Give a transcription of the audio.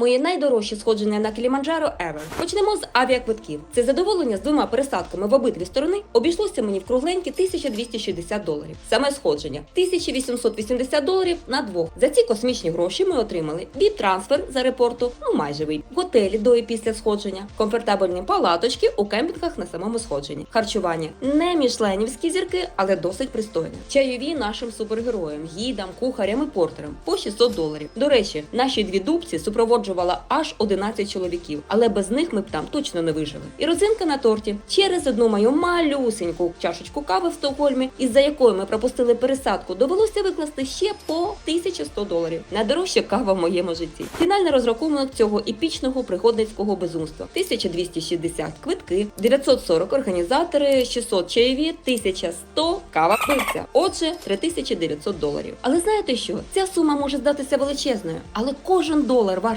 Моє найдорожче сходження на Кіліманджаро ever. Почнемо з авіаквитків. Це задоволення з двома пересадками в обидві сторони обійшлося мені в кругленькі 1260 доларів. Саме сходження 1880 доларів на двох. За ці космічні гроші ми отримали віп-трансфер з аеропорту, ну майже вип, готелі до і після сходження, комфортабельні палаточки у кемпінгах на самому сходженні, харчування не мішленівські зірки, але досить пристойне. Чайові нашим супергероям, гідам, кухарям і портерам по 600 доларів. До речі, наші дві дубці супроводжувала аж 11 чоловіків, але без них ми б там точно не вижили. І родзинка на торті через одну мою малюсеньку чашечку кави в Стокгольмі, із-за якої ми пропустили пересадку, довелося викласти ще по 1100 доларів. Найдорожча кава в моєму житті. Фінальний розрахунок цього епічного пригодницького безумства: 1260 квитки, 940 організатори, 600 чаєві, 1100 кава пивця. Отже, 3900 доларів. Але знаєте що? Ця сума може здатися величезною, але кожен долар вартий